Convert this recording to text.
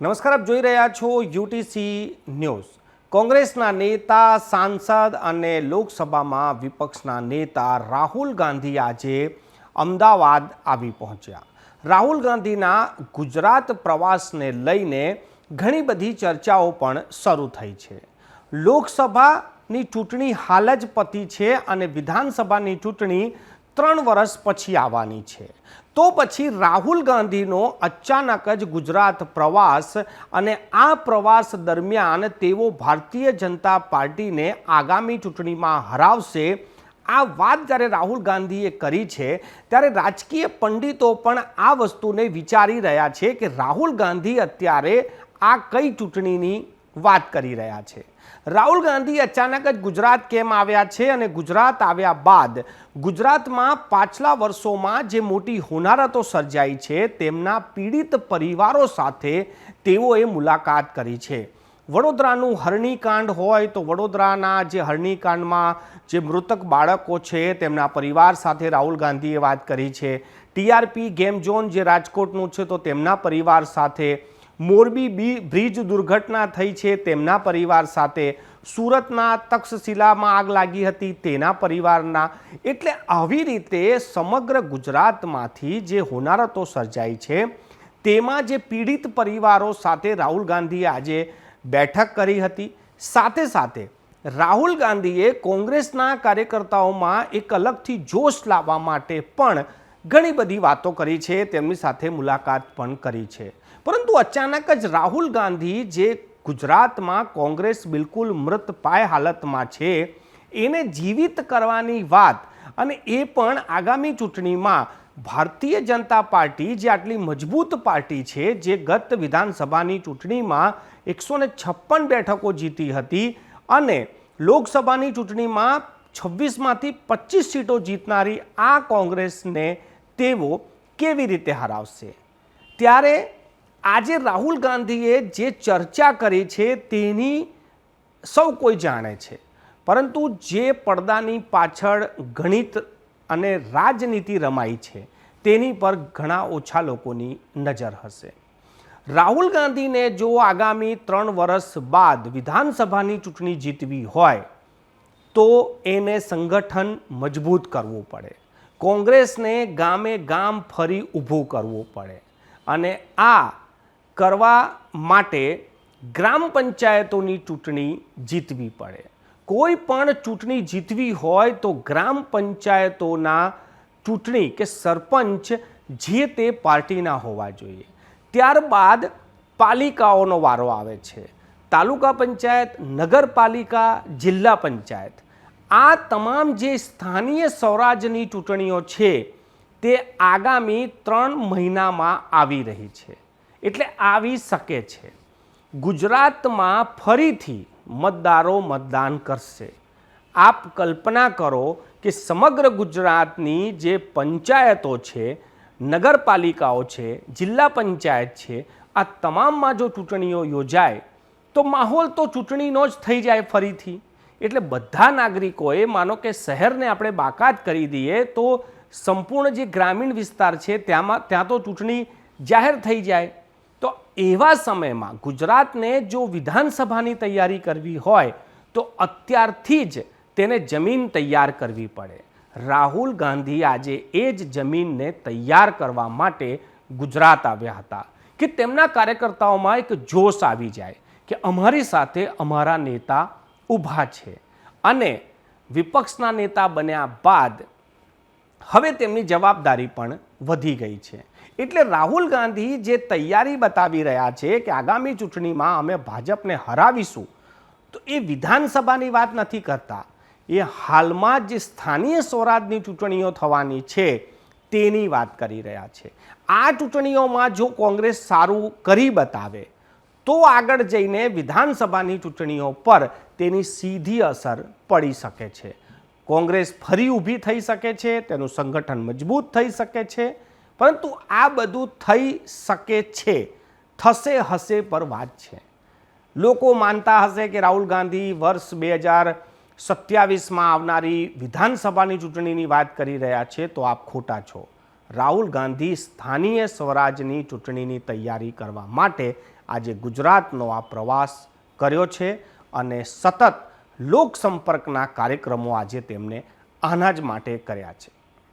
નમસ્કાર, આપ જોઈ રહ્યા છો યુટીસી ન્યૂઝ. કોંગ્રેસના નેતા, સાંસદ અને લોકસભામાં વિપક્ષના નેતા રાહુલ ગાંધી આજે અમદાવાદ આવી પહોંચ્યા. રાહુલ ગાંધીના ગુજરાત પ્રવાસને લઈને ઘણી બધી ચર્ચાઓ પણ શરૂ થઈ છે. લોકસભાની ચૂંટણી હાલ જ પતી છે અને વિધાનસભાની ચૂંટણી ત્રણ વર્ષ પછી આવવાની છે. તો પછી રાહુલ ગાંધીનો અચાનક જ ગુજરાત પ્રવાસ અને આ પ્રવાસ દરમિયાન તેઓ ભારતીય જનતા પાર્ટીને આગામી ચૂંટણીમાં હરાવશે. આ વાત જ્યારે રાહુલ ગાંધીએ કરી છે, ત્યારે રાજકીય પંડિતો પણ આ વસ્તુને વિચારી રહ્યા છે કે રાહુલ ગાંધી અત્યારે આ કઈ ચૂંટણીની વાત કરી રહ્યા છે. રાહુલ ગાંધી અચાનક જ ગુજરાત કેમ આવ્યા છે અને ગુજરાત આવ્યા બાદ ગુજરાતમાં પાછલા વર્ષોમાં જે મોટી હોનારતો સર્જાઈ છે તેમના પીડિત પરિવારો સાથે તેઓએ મુલાકાત કરી છે. વડોદરાનું હરણીકાંડ હોય તો વડોદરાના જે હરણીકાંડમાં જે મૃતક બાળકો છે તેમના પરિવાર સાથે રાહુલ ગાંધીએ વાત કરી છે. ટીઆરપી ગેમ ઝોન જે રાજકોટનું છે તો તેમના પરિવાર સાથે મોરબી બી બ્રિજ દુર્ઘટના થઈ છે. તેમના પરિવાર સાથે સુરતના તક્ષશિલામાં આગ લાગી હતી. તેના પરિવારના એટલે આવી રીતે સમગ્ર ગુજરાતમાંથી જે હોનારતો સર્જાઈ છે, તેમાં જે પીડિત પરિવારો સાથે રાહુલ ગાંધીએ આજે બેઠક કરી હતી. સાથે સાથે રાહુલ ગાંધીએ કોંગ્રેસના કાર્યકર્તાઓમાં એક અલગથી જોશ લાવવા માટે પણ ઘણી બધી વાતો કરી છે. તેમની સાથે મુલાકાત પણ કરી છે. પરંતુ અચાનક જ રાહુલ ગાંધી જે ગુજરાતમાં કોંગ્રેસ બિલકુલ મૃત પાય હાલતમાં છે, એને જીવિત કરવાની વાત અને એ પણ આગામી ચૂંટણીમાં ભારતીય જનતા પાર્ટી જે આટલી મજબૂત પાર્ટી છે, જે ગત વિધાનસભાની ચૂંટણીમાં એકસો ને છપ્પન બેઠકો જીતી હતી અને લોકસભાની ચૂંટણીમાં છવ્વીસમાંથી પચીસ સીટો જીતનારી આ કોંગ્રેસને તેઓ કેવી રીતે હરાવશે? ત્યારે આજે રાહુલ ગાંધીએ જે ચર્ચા કરી છે તેની સૌ કોઈ જાણે છે. પરંતુ જે પડદાની પાછળ ગણિત અને રાજનીતિ રમાઈ છે, તેની પર ઘણા ઓછા લોકોની નજર હશે. રાહુલ ગાંધીને જો આગામી ત્રણ વર્ષ બાદ વિધાનસભાની ચૂંટણી જીતવી હોય, તો એને સંગઠન મજબૂત કરવું પડે. કોંગ્રેસને ગામે ગામ ફરી ઊભું કરવું પડે. અને આ કરવા માટે ગ્રામ પંચાયતોની ચૂંટણી જીતવી પડે. કોઈ પણ ચૂંટણી જીતવી હોય તો ગ્રામ પંચાયતોના ચૂંટણી કે સરપંચ જે તે પાર્ટીના હોવા જોઈએ. ત્યારબાદ પાલિકાઓનો વારો આવે છે. તાલુકા પંચાયત, નગરપાલિકા, જિલ્લા પંચાયત. આ તમામ જે સ્થાનીય સ્વરાજની ચૂંટણીઓ છે તે આગામી ત્રણ મહિનામાં આવી રહી છે. એટલે આવી શકે છે. ગુજરાતમાં ફરીથી મતદારો મતદાન કરશે. આપ કલ્પના કરો કે સમગ્ર ગુજરાતની જે પંચાયતો છે, નગરપાલિકાઓ છે, જિલ્લા પંચાયત છે, આ તમામમાં જો ચૂંટણીઓ યોજાય, તો માહોલ તો ચૂંટણીનો જ થઈ જાય ફરીથી. એટલે બધા નાગરિકોએ માનો કે શહેરને આપણે બાકાત કરી દઈએ તો સંપૂર્ણ જે ગ્રામીણ વિસ્તાર છે, ત્યાંમાં, ત્યાં તો ચૂંટણી જાહેર થઈ જાય. તો એવા સમયમાં ગુજરાતને જો વિધાનસભાની તૈયારી કરવી હોય, તો અત્યારથી જ તેને જમીન તૈયાર કરવી પડે. રાહુલ ગાંધી આજે એ જ જમીનને તૈયાર કરવા માટે ગુજરાત આવ્યા હતા કે તેમના કાર્યકર્તાઓમાં એક જોશ આવી જાય કે અમારી સાથે અમારા નેતા ઊભા છે. અને વિપક્ષના નેતા બન્યા બાદ હવે તેમની જવાબદારી પણ વધી ગઈ છે. એટલે રાહુલ ગાંધી જે તૈયારી બતાવી રહ્યા છે કે આગામી ચૂંટણીમાં અમે ભાજપને હરાવીશું, તો એ વિધાનસભાની વાત નથી કરતા. એ હાલમાં જે સ્થાનીય સ્વરાજની ચૂંટણીઓ થવાની છે તેની વાત કરી રહ્યા છે. આ ચૂંટણીઓમાં જો કોંગ્રેસ સારું કરી બતાવે, તો આગળ જઈને વિધાનસભાની ચૂંટણીઓ પર તેની સીધી અસર પડી શકે છે. કોંગ્રેસ ફરી ઊભી થઈ શકે છે, તેનું સંગઠન મજબૂત થઈ શકે છે, પરંતુ આ બધું થઈ શકે છે, થશે હશે પર વાત છે. લોકો માનતા હશે કે રાહુલ ગાંધી વર્ષ બે હજાર સત્યાવીસમાં આવનારી વિધાનસભાની ચૂંટણીની વાત કરી રહ્યા છે, તો આપ ખોટા છો. રાહુલ ગાંધી સ્થાનીય સ્વરાજની ચૂંટણીની તૈયારી કરવા માટે આજે ગુજરાતનો આ પ્રવાસ કર્યો છે અને સતત લોકસંપર્કના કાર્યક્રમો આજે તેમણે આના જ માટે કર્યા છે.